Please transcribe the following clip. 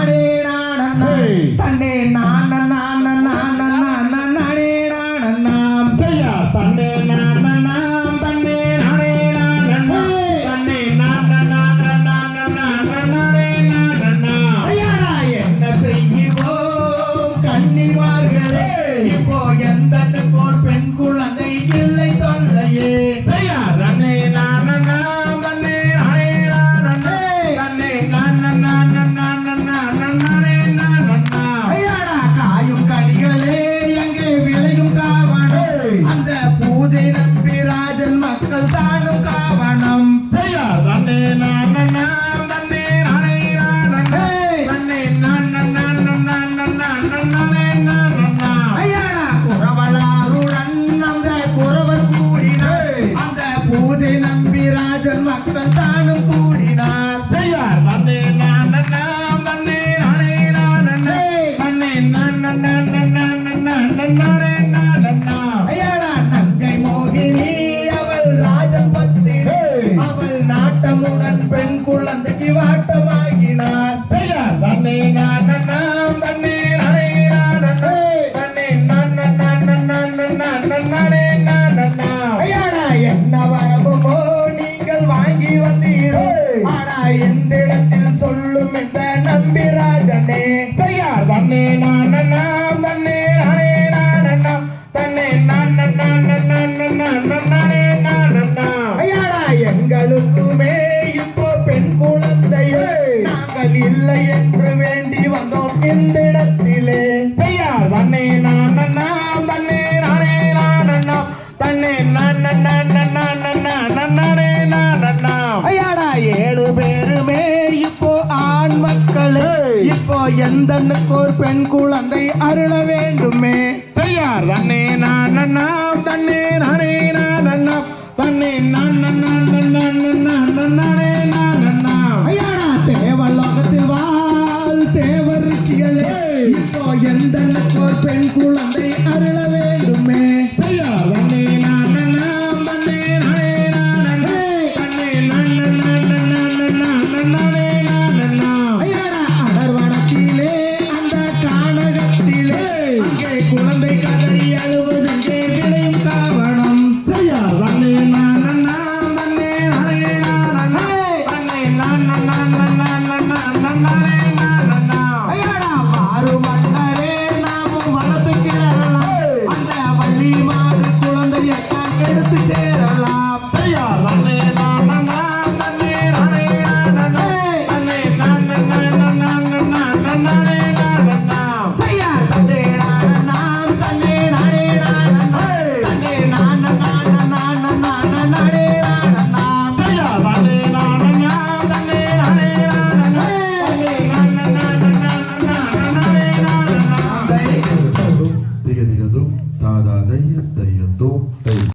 நானே நானண்ணா ஏய். தன்னே நான நான நான நான நானே நானண்ணாம் செய்யா தன்னே நான நாம் மக்கள் தானும் காவணம். செய்யா தன்னே நான தன்னே நானே நானண்ணா தன்னே நான நான. நான நான நானே நானண்ணா ஐயாடா. குறவளாருடன் அந்த குறவர் கூடினார். அந்த பூஜை நம்பி ராஜன் மக்கள் தானும் கூடினார். செய்யார். தன்னே நான நாம் தன்னே நானே நானண்ணா தன்னே நான நான நான நான நானே நானண்ணா சொல்லும் இந்த செய்யார் தன்னே நான நாம் தன்னே நானே நானண்ணா. தன்னே ஐயாடா எங்களுக்குமே இப்போ பெண் குழந்தையே நாங்கள் இல்லை என்று வேண்டி வந்தோம். இந்த எந்தனுக்கு ஒரு பெண் குழந்தை அருள வேண்டுமே? செய்யார் தன்னே நான நாம் தன்னே நானே நானண்ணா தன்னே நான நான நான நான நானே நானண்ணா ஐயாடா தேவலோகத்தில் வாழ் தேவ ரிஷிகளே இப்போ எந்தனுக்கு ஒரு பெண் குழந்தை